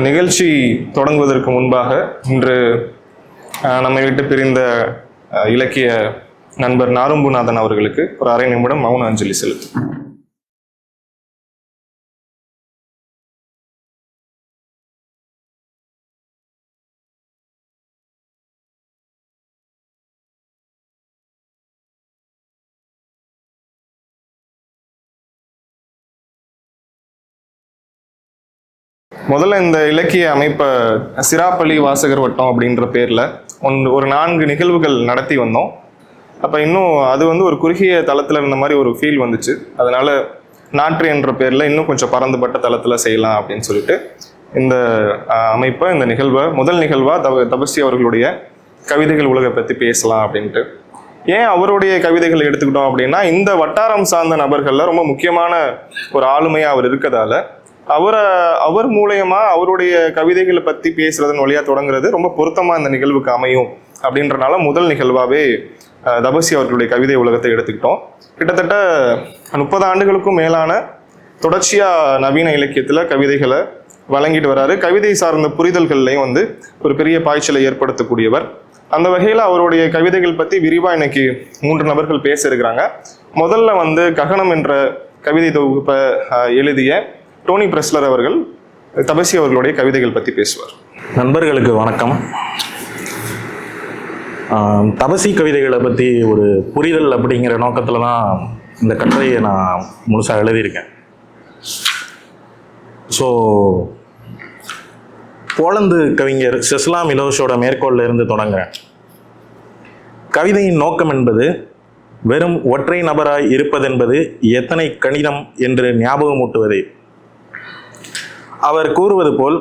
நிகழ்ச்சி தொடங்குவதற்கு முன்பாக இன்று அஹ், நம்மை விட்டு பிரிந்த இலக்கிய நண்பர் நாரும்புநாதன் அவர்களுக்கு ஒரு அரை நிமிடம் மௌன அஞ்சலி செலுத்தும் முதல்ல இந்த இலக்கிய அமைப்பை சிராப்பள்ளி வாசகர் வட்டம் அப்படின்ற பேரில் ஒன் ஒரு நான்கு நிகழ்வுகள் நடத்தி வந்தோம். அப்போ இன்னும் அது வந்து ஒரு குறுகிய தளத்தில் இருந்த மாதிரி ஒரு ஃபீல் வந்துச்சு. அதனால் நாற்று என்ற பேரில் இன்னும் கொஞ்சம் பறந்துபட்ட தளத்தில் செய்யலாம் அப்படின்னு சொல்லிட்டு இந்த அமைப்பை இந்த நிகழ்வை முதல் நிகழ்வாக தப தபஸ்ரீ அவர்களுடைய கவிதைகள் உலகை பற்றி பேசலாம் அப்படின்ட்டு. ஏன் அவருடைய கவிதைகள் எடுத்துக்கிட்டோம் அப்படின்னா இந்த வட்டாரம் சார்ந்த நபர்களில் ரொம்ப முக்கியமான ஒரு ஆளுமையாக அவர் இருக்கதால அவரை அவர் மூலயமா அவருடைய கவிதைகளை பற்றி பேசுறதன் வழியா தொடங்குறது ரொம்ப பொருத்தமாக இந்த நிகழ்வுக்கு அமையும் அப்படின்றனால முதல் நிகழ்வாகவே தபசி அவர்களுடைய கவிதை உலகத்தை எடுத்துக்கிட்டோம். கிட்டத்தட்ட முப்பது ஆண்டுகளுக்கும் மேலான தொடர்ச்சியாக நவீன இலக்கியத்தில் கவிதைகளை வழங்கிட்டு வராரு. கவிதை சார்ந்த புரிதல்கள்லையும் வந்து ஒரு பெரிய பாய்ச்சலை ஏற்படுத்தக்கூடியவர். அந்த வகையில் அவருடைய கவிதைகள் பற்றி விரிவாக இன்னைக்கு மூன்று நபர்கள் பேச இருக்கிறாங்க. முதல்ல வந்து ககனம் என்ற கவிதை தொகுப்பை எழுதிய டோனி பிரஸ்லர் அவர்கள் தபசி அவர்களுடைய கவிதைகள் பற்றி பேசுவார். நண்பர்களுக்கு வணக்கம். தபசி கவிதைகளை பற்றி ஒரு புரிதல் அப்படிங்கிற நோக்கத்தில் தான் இந்த கட்டுரையை நான் முழுசாக எழுதியிருக்கேன். ஸோ போலந்து கவிஞர் செஸ்லாம் இலோஷோட மேற்கோளில் இருந்து தொடங்குகிறேன் கவிதையின் நோக்கம் என்பது வெறும் ஒற்றை நபராய் இருப்பதென்பது எத்தனை கணிதம் என்று ஞாபகமூட்டுவதே. அவர் கூறுவது போல்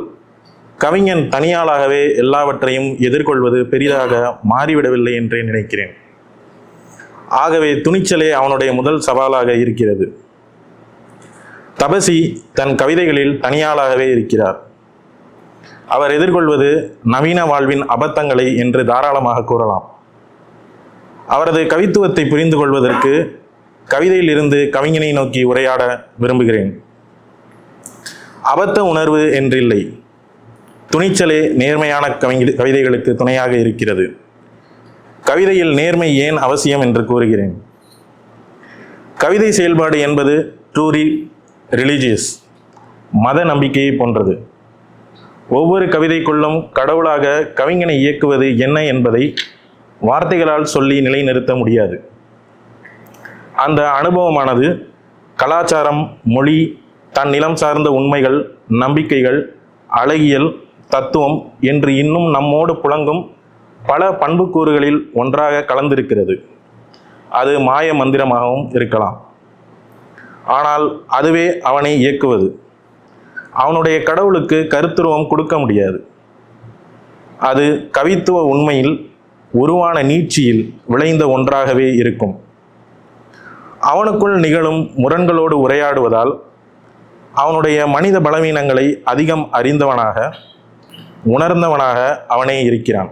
கவிஞன் தனியாளாகவே எல்லாவற்றையும் எதிர்கொள்வது பெரிதாக மாறிவிடவில்லை என்றே நினைக்கிறேன். ஆகவே துணிச்சலே அவனுடைய முதல் சவாலாக இருக்கிறது. தபசி தன் கவிதைகளில் தனியாளாகவே இருக்கிறார். அவர் எதிர்கொள்வது நவீன வாழ்வின் அபத்தங்களை என்று தாராளமாக கூறலாம். அவரது கவித்துவத்தை புரிந்து கொள்வதற்கு கவிதையிலிருந்து கவிஞனை நோக்கி உரையாட விரும்புகிறேன். அபத்த உணர்வு என்றில்லை. துணிச்சலே நேர்மையான கவிஞ கவிதைகளுக்கு துணையாக இருக்கிறது. கவிதையில் நேர்மை ஏன் அவசியம் என்று கூறுகிறேன். கவிதை செயல்பாடு என்பது ட்ரூரி ரிலீஜியஸ் மத நம்பிக்கையை போன்றது. ஒவ்வொரு கவிதைக்குள்ளும் கடவுளாக கவிஞனை இயக்குவது என்ன என்பதை வார்த்தைகளால் சொல்லி நிலைநிறுத்த முடியாது. அந்த அனுபவமானது கலாச்சாரம் மொழி தன் நிலம் சார்ந்த உண்மைகள் நம்பிக்கைகள் அழகியல் தத்துவம் என்று இன்னும் நம்மோடு புழங்கும் பல பண்புக்கூறுகளில் ஒன்றாக கலந்திருக்கிறது. அது மாய மந்திரமாகவும் இருக்கலாம். ஆனால் அதுவே அவனை இயக்குவது. அவனுடைய கடவுளுக்கு கருத்துருவம் கொடுக்க முடியாது. அது கவித்துவ உண்மையில் உருவான நீட்சியில் விளைந்த ஒன்றாகவே இருக்கும். அவனுக்குள் நிகழும் முரண்களோடு உரையாடுவதால் அவனுடைய மனித பலவீனங்களை அதிகம் அறிந்தவனாக உணர்ந்தவனாக அவனே இருக்கிறான்.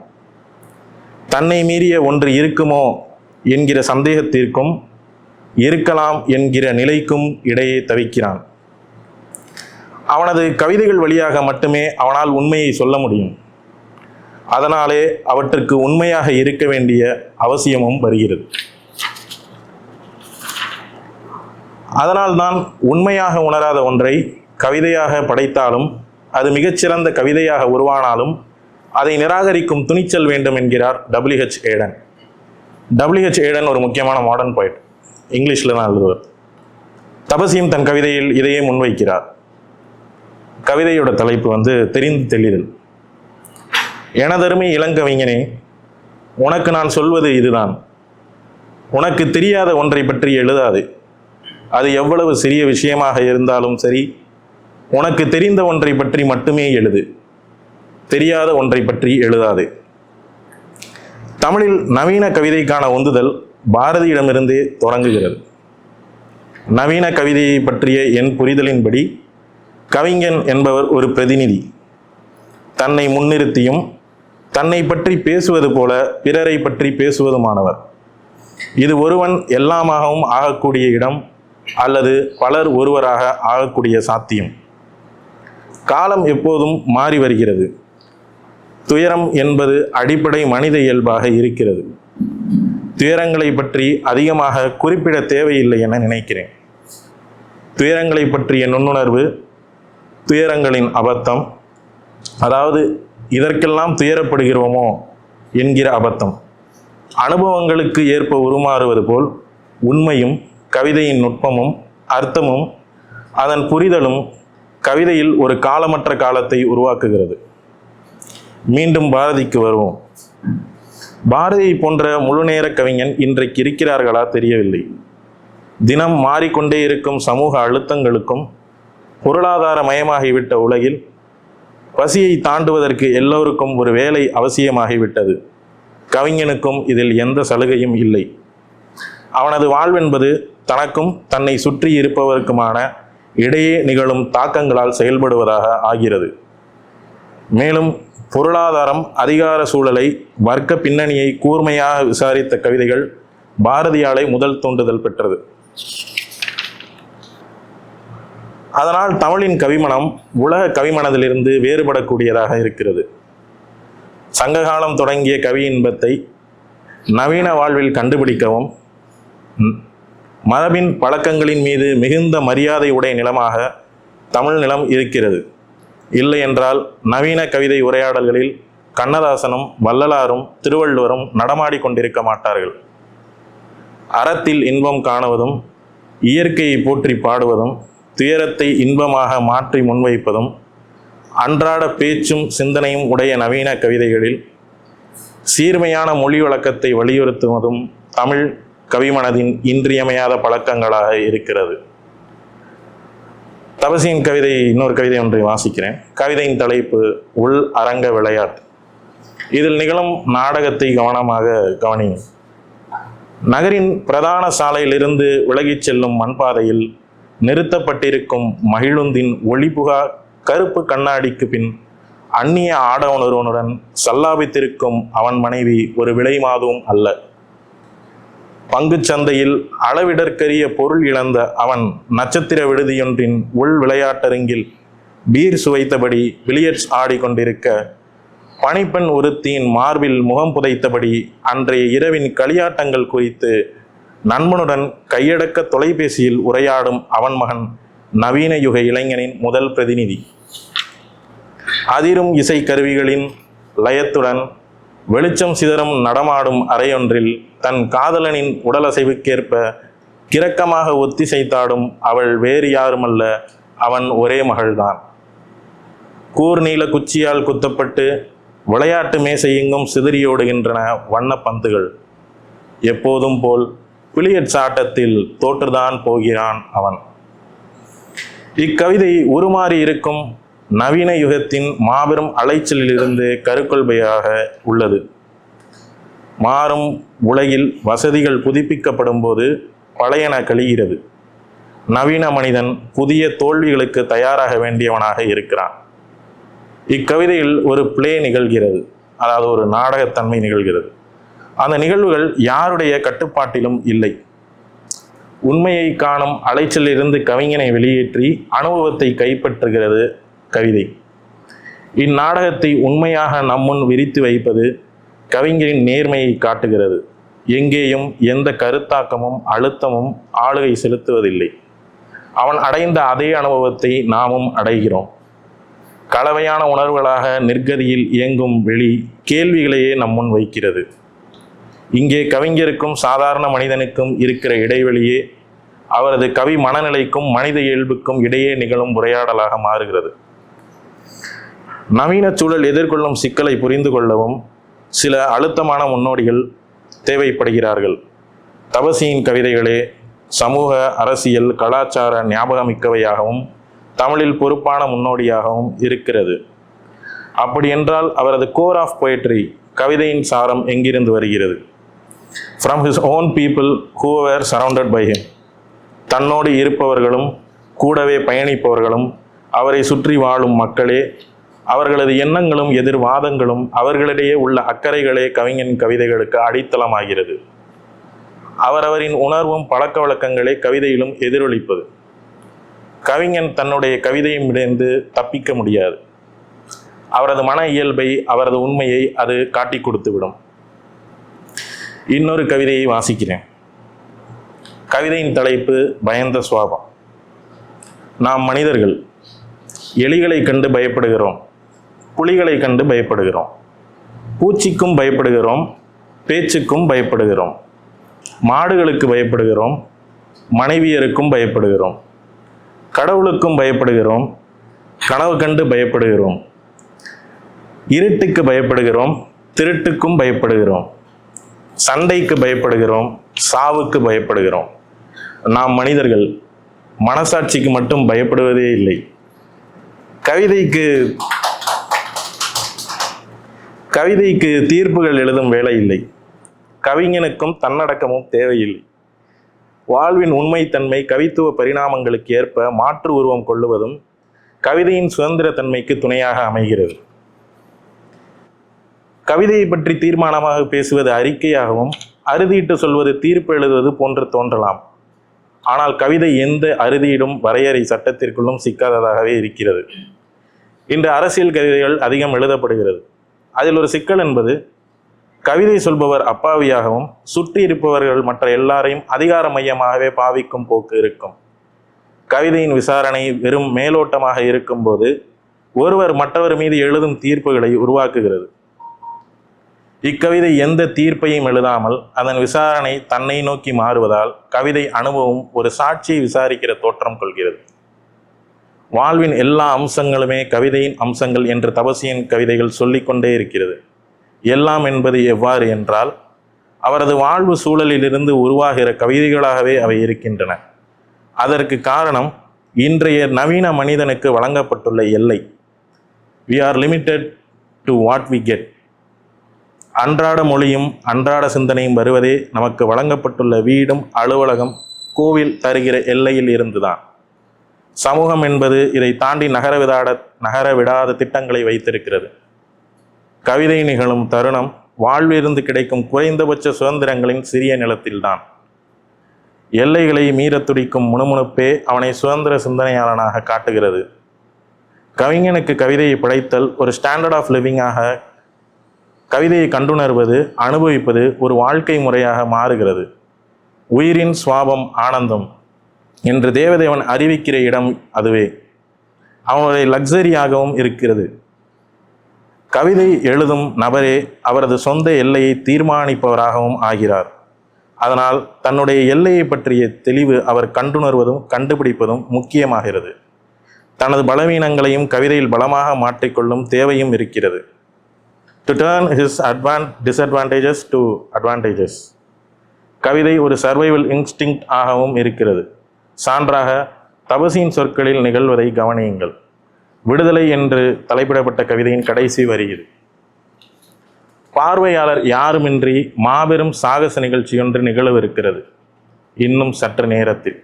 தன்னை மீறிய ஒன்று இருக்குமோ என்கிற சந்தேகத்திற்கும் இருக்கலாம் என்கிற நிலைக்கும் இடையே தவிக்கிறான். அவனது கவிதைகள் வழியாக மட்டுமே அவனால் உண்மையை சொல்ல முடியும். அதனாலே அவற்றுக்கு உண்மையாக இருக்க வேண்டிய அவசியமும் வருகிறது. அதனால்தான் உண்மையாக உணராத ஒன்றை கவிதையாக படைத்தாலும் அது மிகச்சிறந்த கவிதையாக உருவானாலும் அதை நிராகரிக்கும் துணிச்சல் வேண்டும் என்கிறார் டபிள்யூஹெச் ஏடன் டபிள்யூஹெச் ஏடன் ஒரு முக்கியமான மாடர்ன் poet. இங்கிலீஷில் தான் எழுதுவார். தபசியும் தன் கவிதையில் இதையே முன்வைக்கிறார். கவிதையோட தலைப்பு வந்து தெரிந்து தெளிதல். எனதருமை இளங்கவிஞனே உனக்கு நான் சொல்வது இதுதான். உனக்கு தெரியாத ஒன்றை பற்றி எழுதாது. அது எவ்வளவு சிறிய விஷயமாக இருந்தாலும் சரி உனக்கு தெரிந்த ஒன்றை பற்றி மட்டுமே எழுது. தெரியாத ஒன்றை பற்றி எழுதாது. தமிழில் நவீன கவிதைக்கான உந்துதல் பாரதியிடமிருந்தே தொடங்குகிறது. நவீன கவிதையை பற்றிய என் புரிதலின்படி கவிஞன் என்பவர் ஒரு பிரதிநிதி. தன்னை முன்னிறுத்தியும் தன்னை பற்றி பேசுவது போல பிறரை பற்றி பேசுவதுமானவர். இது ஒருவன் எல்லாமாகவும் ஆகக்கூடிய இடம் அல்லது பலர் ஒருவராக ஆகக்கூடிய சாத்தியம். காலம் எப்போதும் மாறி வருகிறது. துயரம் என்பது அடிப்படை மனித இயல்பாக இருக்கிறது. துயரங்களை பற்றி அதிகமாக குறிப்பிட தேவையில்லை என நினைக்கிறேன். துயரங்களை பற்றிய நுண்ணுணர்வு துயரங்களின் அபத்தம் அதாவது இதற்கெல்லாம் துயரப்படுகிறோமோ என்கிற அபத்தம். அனுபவங்களுக்கு ஏற்ப உருமாறுவது போல் உண்மையும் கவிதையின் நுட்பமும் அர்த்தமும் அதன் புரிதலும் கவிதையில் ஒரு காலமற்ற காலத்தை உருவாக்குகிறது. மீண்டும் பாரதிக்கு வருவோம். பாரதியை போன்ற முழுநேர கவிஞன் இன்றைக்கு இருக்கிறார்களா தெரியவில்லை. தினம் மாறிக்கொண்டே இருக்கும் சமூக அழுத்தங்களுக்கும் பொருளாதார மயமாகிவிட்ட உலகில் பசியை தாண்டுவதற்கு எல்லோருக்கும் ஒரு வேலை அவசியமாகிவிட்டது. கவிஞனுக்கும் இதில் எந்த சலுகையும் இல்லை. அவனது வாழ்வென்பது தனக்கும் தன்னை சுற்றி இருப்பவருக்குமான இடையே நிகழும் தாக்கங்களால் செயல்படுவதாக ஆகிறது. மேலும் பொருளாதாரம் அதிகார சூழலை வர்க்க பின்னணியை கூர்மையாக விசாரித்த கவிதைகள் பாரதியாலை முதல் தூண்டுதல் பெற்றது. அதனால் தமிழின் கவிமனம் உலக கவிமனதிலிருந்து வேறுபடக்கூடியதாக இருக்கிறது. சங்ககாலம் தொடங்கிய கவி இன்பத்தை நவீன வாழ்வில் கண்டுபிடிக்கவும் மரபின் பழக்கங்களின் மீது மிகுந்த மரியாதை உடைய நிலமாக தமிழ் நிலம் இருக்கிறது. இல்லை என்றால் நவீன கவிதை உரையாடல்களில் கண்ணதாசனும் வள்ளலாரும் திருவள்ளுவரும் நடமாடி கொண்டிருக்க மாட்டார்கள். அறத்தில் இன்பம் காணுவதும் இயற்கையை போற்றி பாடுவதும் துயரத்தை இன்பமாக மாற்றி முன்வைப்பதும் அன்றாட பேச்சும் சிந்தனையும் உடைய நவீன கவிதைகளில் சீர்மையான மொழி வழக்கத்தை வலியுறுத்துவதும் தமிழ் கவிமனதின் இன்றியமையாத பழக்கங்களாக இருக்கிறது. தபசியின் கவிதை இன்னொரு கவிதை ஒன்றை வாசிக்கிறேன். கவிதையின் தலைப்பு உள் அரங்க விளையாட்டு. இதில் நிகழும் நாடகத்தை கவனமாக கவனியும் நகரின் பிரதான சாலையிலிருந்து விலகிச் செல்லும் மண்பாதையில் நிறுத்தப்பட்டிருக்கும் மகிழுந்தின் ஒளிபுகா கருப்பு கண்ணாடிக்கு பின் அந்நிய ஆடவன் ஒருவனுடன் சல்லாபித்திருக்கும் அவன் மனைவி ஒரு விலை மாதவும் அல்ல. சந்தையில் அளவிடற்கரிய பொருள் இழந்த அவன் நட்சத்திர விடுதியொன்றின் உள் விளையாட்டரங்கில் பீர் சுவைத்தபடி பிலியட்ஸ் ஆடிக்கொண்டிருக்க பணிப்பெண் ஒருத்தியின் மார்பில் முகம் புதைத்தபடி அன்றைய இரவின் களியாட்டங்கள் குறித்து நண்பனுடன் கையடக்க தொலைபேசியில் உரையாடும் அவன் மகன் நவீன யுக இளைஞனின் முதல் பிரதிநிதி. அதிரும் இசை கருவிகளின் லயத்துடன் வெளிச்சம் சிதறும் நடமாடும் அறையொன்றில் தன் காதலனின் உடலசைவுக்கேற்ப கிரக்கமாக ஒத்திசைத்தாடும் அவள் வேறு யாருமல்ல அவன் ஒரே மகள்தான். கூர்நீல குச்சியால் குத்தப்பட்டு விளையாட்டு மேசையெங்கும் சிதறியோடுகின்றன வண்ணப் பந்துகள். எப்போதும் போல் பிளியட்ஸ் ஆட்டத்தில் தோற்றுதான் போகிறான் அவன். இக்கவிதை உருமாறி இருக்கும் நவீன யுகத்தின் மாபெரும் அலைச்சலிலிருந்து கருக்கொள்பையாக உள்ளது. மாறும் உலகில் வசதிகள் புதுப்பிக்கப்படும் போது பழையன கழிகிறது. நவீன மனிதன் புதிய தோல்விகளுக்கு தயாராக வேண்டியவனாக இருக்கிறான். இக்கவிதையில் ஒரு பிளே நிகழ்கிறது. அதாவது ஒரு நாடகத்தன்மை நிகழ்கிறது. அந்த நிகழ்வுகள் யாருடைய கட்டுப்பாட்டிலும் இல்லை. உண்மையை காணும் அலைச்சலிலிருந்து கவிஞனை வெளியேற்றி அனுபவத்தை கைப்பற்றுகிறது கவிதை. இந்நாடகத்தை உண்மையாக நம்முன் விரித்து வைப்பது கவிஞரின் நேர்மையை காட்டுகிறது. எங்கேயும் எந்த கருத்தாக்கமும் அழுத்தமும் ஆளுகை செலுத்துவதில்லை. அவன் அடைந்த அதே அனுபவத்தை நாமும் அடைகிறோம். கலவையான உணர்வுகளாக நிர்கதியில் இயங்கும் வெளி கேள்விகளையே நம்முன் வைக்கிறது. இங்கே கவிஞருக்கும் சாதாரண மனிதனுக்கும் இருக்கிற இடைவெளியே அவரது கவி மனநிலைக்கும் மனித இயல்புக்கும் இடையே நிகழும் உரையாடலாக மாறுகிறது. நவீன சூழல் எதிர்கொள்ளும் சிக்கலை புரிந்து கொள்ளவும் சில அழுத்தமான முன்னோடிகள் தேவைப்படுகிறார்கள். தபசியின் கவிதைகளே சமூக அரசியல் கலாச்சார ஞாபகமிக்கவையாகவும் தமிழில் பொறுப்பான முன்னோடியாகவும் இருக்கிறது. அப்படி என்றால் அவரது கோர் ஆஃப் poetry கவிதையின் சாரம் எங்கிருந்து வருகிறது? From his own people who were surrounded by him தன்னோடு இருப்பவர்களும் கூடவே பயணிப்பவர்களும் அவரை சுற்றி வாழும் மக்களே அவர்களது எண்ணங்களும் எதிர்வாதங்களும் அவர்களிடையே உள்ள அக்கறைகளே கவிஞன் கவிதைகளுக்கு அடித்தளமாகிறது. அவரவரின் உணர்வும் பழக்க வழக்கங்களே கவிதையிலும் எதிரொலிப்பது. கவிஞன் தன்னுடைய கவிதையிலிருந்து தப்பிக்க முடியாது. அவரது மன இயல்பை அவரது உண்மையை அது காட்டி கொடுத்துவிடும். இன்னொரு கவிதையை வாசிக்கிறேன். கவிதையின் தலைப்பு பயந்த சுவாபம். நாம் மனிதர்கள் எலிகளை கண்டு பயப்படுகிறோம். புலிகளை கண்டு பயப்படுகிறோம். பூச்சிக்கும் பயப்படுகிறோம். பேச்சுக்கும் பயப்படுகிறோம். மாடுகளுக்கு பயப்படுகிறோம். மனைவியருக்கும் பயப்படுகிறோம். கடவுளுக்கும் பயப்படுகிறோம். கனவு கண்டு பயப்படுகிறோம். இருட்டுக்கு பயப்படுகிறோம். திருட்டுக்கும் பயப்படுகிறோம். சண்டைக்கு பயப்படுகிறோம். சாவுக்கு பயப்படுகிறோம். நாம் மனிதர்கள் மனசாட்சிக்கு மட்டும் பயப்படுவதே இல்லை. கவிதைக்கு கவிதைக்கு தீர்ப்புகள் எழுதும் வேலை இல்லை. கவிஞனுக்கும் தன்னடக்கமும் தேவையில்லை. வாழ்வின் உண்மைத்தன்மை கவித்துவ பரிணாமங்களுக்கு ஏற்ப மாற்று உருவம் கொள்ளுவதும் கவிதையின் சுதந்திரத்தன்மைக்கு துணையாக அமைகிறது. கவிதையை பற்றி தீர்மானமாக பேசுவது அறிக்கையாகவும் அறுதியிட்டு சொல்வது தீர்ப்பு எழுதுவது போன்று தோன்றலாம். ஆனால் கவிதை எந்த அறுதியிடும் வரையறை சட்டத்திற்குள்ளும் சிக்காததாகவே இருக்கிறது. இன்று அரசியல் கவிதைகள் அதிகம் எழுதப்படுகிறது. அதில் ஒரு சிக்கல் என்பது கவிதை சொல்பவர் அப்பாவியாகவும் சுற்றி இருப்பவர்கள் மற்ற எல்லாரையும் அதிகார மையமாகவே பாவிக்கும் போக்கு இருக்கும். கவிதையின் விசாரணை வெறும் மேலோட்டமாக இருக்கும்போது ஒருவர் மற்றவர் மீது எழுதும் தீர்ப்புகளை உருவாக்குகிறது. இக்கவிதை எந்த தீர்ப்பையும் எழுதாமல் அதன் விசாரணை தன்னை நோக்கி மாறுவதால் கவிதை அனுபவம் ஒரு சாட்சியை விசாரிக்கிற தோற்றம் கொள்கிறது. வாழ்வின் எல்லா அம்சங்களுமே கவிதையின் அம்சங்கள் என்று தபசியின் கவிதைகள் சொல்லிக்கொண்டே இருக்கிறது. எல்லாம் என்பது எவ்வாறு என்றால் அவரது வாழ்வு சூழலிலிருந்து உருவாகிற கவிதைகளாகவே அவை இருக்கின்றன. அதற்கு காரணம் இன்றைய நவீன மனிதனுக்கு வழங்கப்பட்டுள்ள எல்லை. We are limited to what we get அன்றாட மொழியும் அன்றாட சிந்தனையும் வருவதே நமக்கு வழங்கப்பட்டுள்ள வீடும் அலுவலகம் கோவில் தருகிற எல்லையில் இருந்துதான். சமூகம் என்பது இதை தாண்டி நகர விதாட நகர விடாத திட்டங்களை வைத்திருக்கிறது. கவிதை நிகழும் தருணம் வாழ்விலிருந்து கிடைக்கும் குறைந்தபட்ச சுதந்திரங்களின் சிறிய நிலத்தில்தான். எல்லைகளை மீறத் துடிக்கும் முணுமுணுப்பே அவனை சுதந்திர சிந்தனையாளனாக காட்டுகிறது. கவிஞனுக்கு கவிதையை படைத்தல் ஒரு ஸ்டாண்டர்ட் ஆஃப் லிவிங்காக கவிதையை கண்டுணர்வது அனுபவிப்பது ஒரு வாழ்க்கை முறையாக மாறுகிறது. உயிரின் சுவாபம் ஆனந்தம். என்று தேவதேவன் அறிவிக்கிற இடம் அதுவே. அவனுடைய லக்ஸரியாகவும் இருக்கிறது. கவிதை எழுதும் நபரே அவரது சொந்த எல்லையை தீர்மானிப்பவராகவும் ஆகிறார். அதனால் தன்னுடைய எல்லையை பற்றிய தெளிவு அவர் கண்டுணர்வதும் கண்டுபிடிப்பதும் முக்கியமாகிறது. தனது பலவீனங்களையும் கவிதையில் பலமாக மாற்றிக்கொள்ளும் தேவையும் இருக்கிறது. To turn his அட்வான் disadvantages to advantages கவிதை ஒரு சர்வைவல் இன்ஸ்டிங் ஆகவும் இருக்கிறது. சான்றாக தபசியின் சொற்களில் நிகழ்வதை கவனியுங்கள். விடுதலை என்று தலைப்பிடப்பட்ட கவிதையின் கடைசி வருகிறது பார்வையாளர் யாருமின்றி மாபெரும் சாகச நிகழ்ச்சியொன்று நிகழவிருக்கிறது. இன்னும் சற்று நேரத்தில்.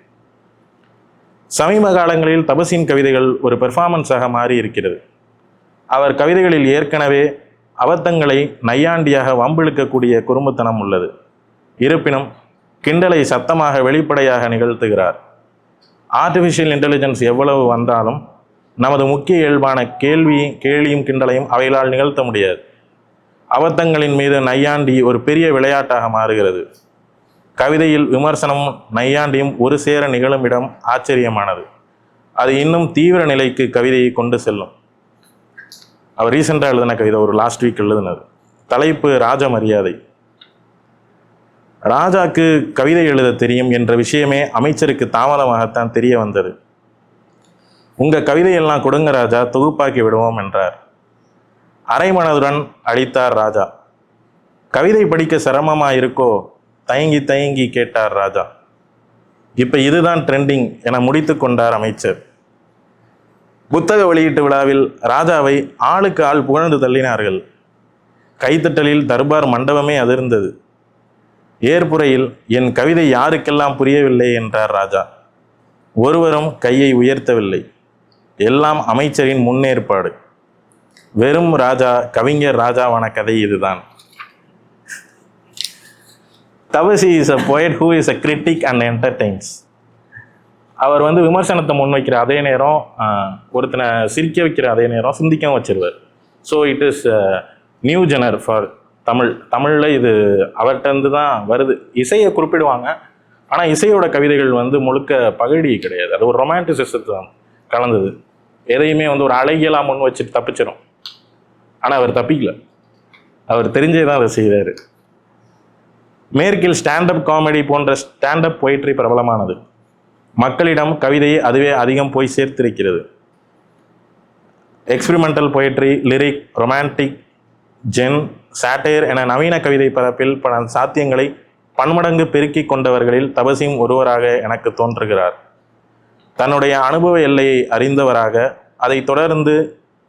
சமீப காலங்களில் தபசின் கவிதைகள் ஒரு பெர்ஃபார்மன்ஸாக மாறி இருக்கிறது அவர் கவிதைகளில் ஏற்கனவே அபத்தங்களை நையாண்டியாக வம்பிழுக்கக்கூடிய குறும்புத்தனம் உள்ளது. இருப்பினும் கிண்டலை சத்தமாக வெளிப்படையாக நிகழ்த்துகிறார். ஆர்டிஃபிஷியல் இன்டெலிஜென்ஸ் எவ்வளவு வந்தாலும் நமது முக்கிய இயல்பான கேள்வியும் கேலியும் கிண்டலையும் அவைகளால் நிகழ்த்த முடியாது. அபத்தங்களின் மீது நையாண்டி ஒரு பெரிய விளையாட்டாக மாறுகிறது. கவிதையில் விமர்சனமும் நையாண்டியும் ஒரு சேர நிகழும் இடம் ஆச்சரியமானது. அது இன்னும் தீவிர நிலைக்கு கவிதையை கொண்டு செல்லும். அவர் ரீசெண்டாக எழுதின கவிதை ஒரு லாஸ்ட் வீக் எழுதினது. தலைப்பு ராஜ மரியாதை. ராஜாக்கு கவிதை எழுத தெரியும் என்ற விஷயமே அமைச்சருக்கு தாமதமாகத்தான் தெரிய வந்தது. உங்கள் கவிதையெல்லாம் கொடுங்க ராஜா தொகுப்பாக்கி விடுவோம் என்றார். அரைமனதுடன் அளித்தார் ராஜா. கவிதை படிக்க சிரமமா இருக்கோ? தயங்கி தயங்கி கேட்டார் ராஜா. இப்போ இதுதான் ட்ரெண்டிங் என முடித்து கொண்டார் அமைச்சர். புத்தக வெளியீட்டு விழாவில் ராஜாவை ஆளுக்கு ஆள் புகழ்ந்து தள்ளினார்கள். கைத்தட்டலில் தர்பார் மண்டபமே அதிர்ந்தது. ஏற்புறையில் என் கவிதை யாருக்கெல்லாம் புரியவில்லை? என்றார் ராஜா. ஒருவரும் கையை உயர்த்தவில்லை. எல்லாம் அமைச்சரின் முன்னேற்பாடு. வெறும் ராஜா கவிஞர் ராஜாவான கதை இதுதான். Thavasi is a poet who is a critic and entertains அவர் வந்து விமர்சனத்தை முன்வைக்கிற அதே நேரம் ஒருத்தனை சிரிக்க வைக்கிற அதே நேரம் சிந்திக்கவும் வச்சிருவார். So it is new genre for Tamil. தமிழில் இது அவர்கிட்டருந்து தான் வருது. இசையை குறிப்பிடுவாங்க. ஆனால் இசையோட கவிதைகள் வந்து முழுக்க பகடி கிடையாது. அது ஒரு ரொமான்டிசிசத்தை தான் கலந்தது. எதையுமே வந்து ஒரு அழகியலாக முன் வச்சுட்டு தப்பிச்சிடும் ஆனால் அவர் தப்பிக்கல. அவர் தெரிஞ்சே தான் அதை செய்கிறாரு மேற்கில் ஸ்டாண்டப் காமெடி போன்ற ஸ்டாண்டப் பொயிட்ரி பிரபலமானது. மக்களிடம் கவிதையை அதுவே அதிகம் போய் சேர்த்திருக்கிறது. Experimental poetry lyric romantic zen satire என நவீன கவிதை பரப்பில் பல சாத்தியங்களை பன்மடங்கு பெருக்கிக் கொண்டவர்களில் தபசியும் ஒருவராக எனக்கு தோன்றுகிறார். தன்னுடைய அனுபவ எல்லையை அறிந்தவராக அதைத் தொடர்ந்து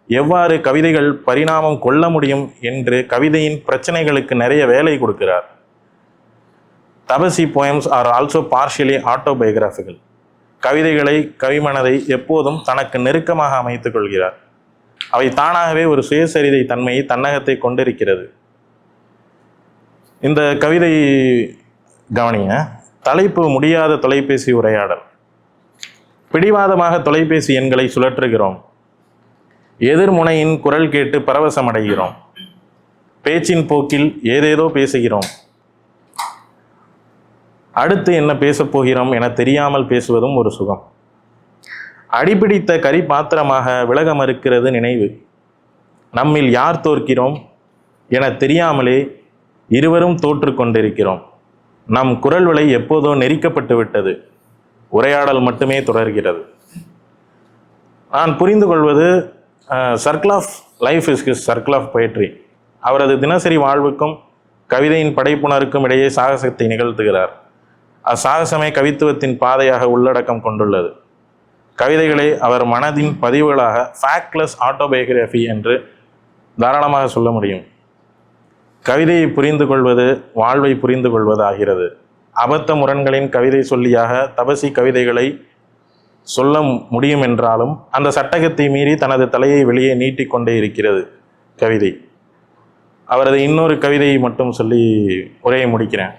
எவ்வாறு கவிதைகள் பரிணாமம் கொள்ள முடியும் என்று கவிதையின் பிரச்சனைகளுக்கு நிறைய வேலை கொடுக்கிறார். Thavasi poems are also partially autobiographical கவிதைகளை கவிமனதை எப்போதும் தனக்கு நெருக்கமாக அமைத்துக் கொள்கிறார். அவை தானாகவே ஒரு சுயசரிதை தன்மையை தன்னகத்தை கொண்டிருக்கிறது. இந்த கவிதை கவனிங்க. தலைப்பு முடியாத தொலைபேசி உரையாடல். பிடிவாதமாக தொலைபேசி எண்களை சுழற்றுகிறோம். எதிர்முனையின் குரல் கேட்டு பரவசமடைகிறோம். பேச்சின் போக்கில் ஏதேதோ பேசுகிறோம். அடுத்து என்ன பேசப் போகிறோம் என தெரியாமல் பேசுவதும் ஒரு சுகம். அடிபிடித்த கரி பாத்திரமாக விலக மறுக்கிறது நினைவு. நம்மில் யார் தோற்கிறோம் என தெரியாமலே இருவரும் தோற்று கொண்டிருக்கிறோம். நம் குரல் விலை எப்போதோ நெரிக்கப்பட்டு விட்டது. உரையாடல் மட்டுமே தொடர்கிறது. நான் புரிந்து கொள்வது circle of life is his circle of poetry அவரது தினசரி வாழ்வுக்கும் கவிதையின் படைப்புணருக்கும் இடையே சாகசத்தை நிகழ்த்துகிறார். அசாகசமே கவித்துவத்தின் பாதையாக உள்ளடக்கம் கொண்டுள்ளது. கவிதைகளை அவர் மனதின் பதிவுகளாக ஃபேக்ட்லெஸ் ஆட்டோபயோகிராஃபி என்று தாராளமாக சொல்ல முடியும். கவிதையை புரிந்து கொள்வது வாழ்வை புரிந்து கொள்வது ஆகிறது அபத்த முரண்களின் கவிதை சொல்லியாக தபசி கவிதைகளை சொல்ல முடியும் என்றாலும் அந்த சட்டகத்தை மீறி தனது தலையை வெளியே நீட்டிக்கொண்டே இருக்கிறது கவிதை. அவரது இன்னொரு கவிதையை மட்டும் சொல்லி உரையை முடிக்கிறேன்.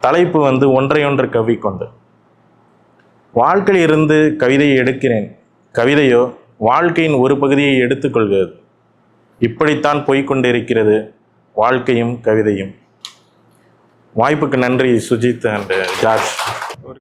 தலைப்பு வந்து ஒன்றையொன்று கவ்விக்கொண்டு. வாழ்க்கையிலிருந்து கவிதையை எடுக்கிறேன். கவிதையோ வாழ்க்கையின் ஒரு பகுதியை எடுத்துக்கொள்கிறது. இப்படித்தான் போய்கொண்டிருக்கிறது வாழ்க்கையும் கவிதையும். வாய்ப்புக்கு நன்றி சுஜித் அண்ட் ஜார்ஜ்.